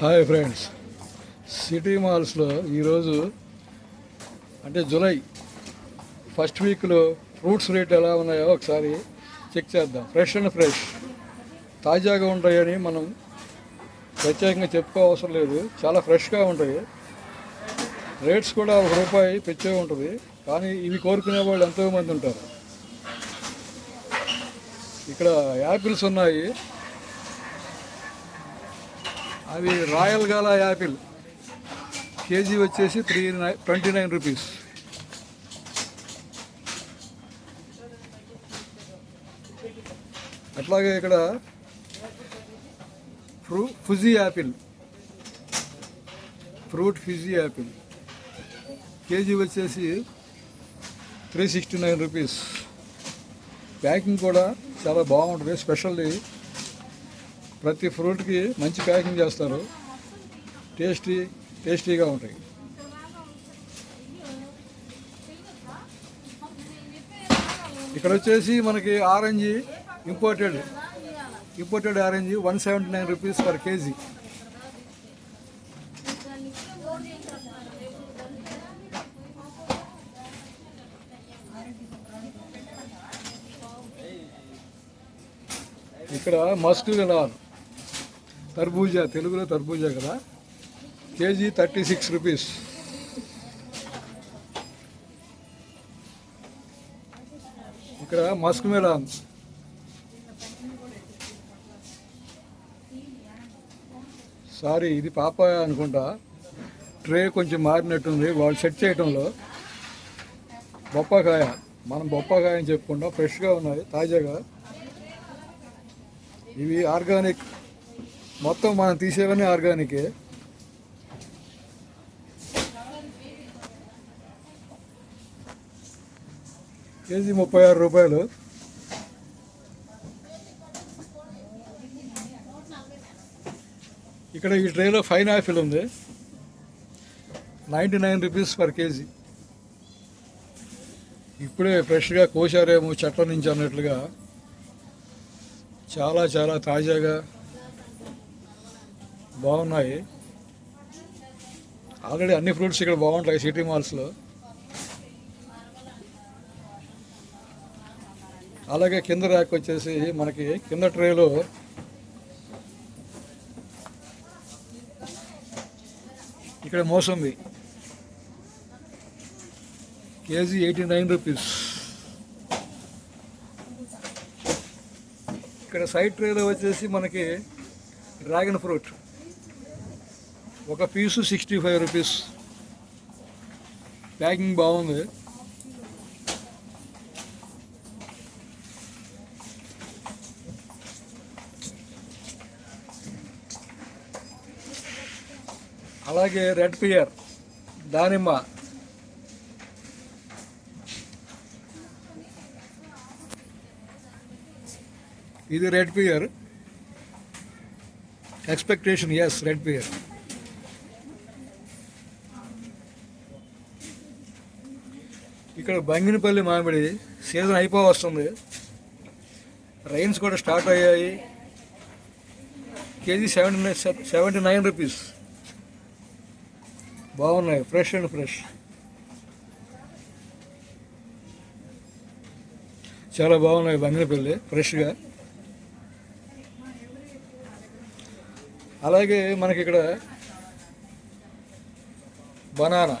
Hi friends. City మాల్స్లో ఈరోజు అంటే జూలై ఫస్ట్ వీక్లో ఫ్రూట్స్ రేట్ ఎలా ఉన్నాయో ఒకసారి చెక్ చేద్దాం. Fresh and fresh. తాజాగా ఉంటాయని మనం ప్రత్యేకంగా చెప్పుకోవసరం లేదు. చాలా ఫ్రెష్గా ఉంటాయి. రేట్స్ కూడా ఒక రూపాయి పెంచే ఉంటుంది. కానీ ఇవి కోరుకునే వాళ్ళు ఎంతోమంది ఉంటారు. ఇక్కడ యాపిల్స్ ఉన్నాయి. అవి రాయల్ గాలా యాపిల్. కేజీ వచ్చేసి three nine twenty nine rupees. అట్లాగే ఇక్కడ ఫ్రూ Fuji apple. Fruit Fuji apple. KG వచ్చేసి three sixty nine rupees. Packing కూడా చాలా బాగుంటుంది. స్పెషల్లీ ప్రతి ఫ్రూట్కి మంచి ప్యాకింగ్ చేస్తారు. టేస్టీ టేస్టీగా ఉంటాయి. ఇక్కడ వచ్చేసి మనకి orange imported imported orange one seventy nine rupees per KG. ఇక్కడ మస్క్ వినాలి తర్బూజా తెలుగులో తర్బూజా కదా? KG thirty six rupees. ఇక్కడ మస్క్ మిలాన్ సారీ ఇది పాప అనుకుంటా. ట్రే కొంచెం మారినట్టుంది. వాళ్ళు సెట్ చేయటంలో బొప్పకాయ మనం బొప్పకాయ అని చెప్పుకుంటాం. ఫ్రెష్గా ఉన్నాయి తాజాగా. ఇవి ఆర్గానిక్ మొత్తం మనం తీసేవన్నీ ఆర్గానికే. కేజీ ముప్పై ఆరు రూపాయలు. ఇక్కడ ఈ ట్రేలో ఫైన్ ఆపిల్ ఉంది. Ninety nine rupees per KG. ఇప్పుడే ఫ్రెష్గా కోసారేమో చెట్ల నుంచి అన్నట్లుగా. చాలా చాలా తాజాగా బాగున్నాయి. ఆల్రెడీ అన్ని ఫ్రూట్స్ ఇక్కడ బాగుంటాయి సిటీ మాల్స్లో. అలాగే కింద ర్యాక్ వచ్చేసి మనకి కింద ట్రేలో ఇక్కడ mosambi. KG eighty nine rupees. ఇక్కడ సైడ్ ట్రేలో వచ్చేసి మనకి డ్రాగన్ ఫ్రూట్. ఒక piece sixty five rupees packing బాగుంది. అలాగే రెడ్ పియర్ దానిమ్మ. ఇది red pear. Expectations red pear. ఇక్కడ బంగినపల్లి మామిడి సీజన్ అయిపో వస్తుంది. రైన్స్ కూడా స్టార్ట్ అయ్యాయి. KG seventy nine seventy nine rupees. బాగున్నాయి ఫ్రెష్ అండ్ ఫ్రెష్. చాలా బాగున్నాయి బంగినపల్లి ఫ్రెష్గా. అలాగే మనకి ఇక్కడ banana.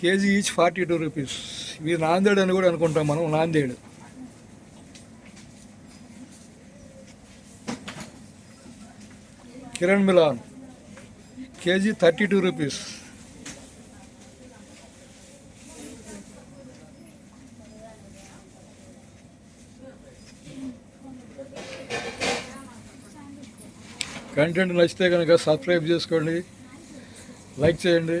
KG each forty two rupees. ఇవి నాందేడు అని కూడా అనుకుంటాం మనం Nanded. Kiran melon KG thirty two rupees. Content నచ్చితే కనుక సబ్స్క్రైబ్ చేసుకోండి లైక్ చేయండి.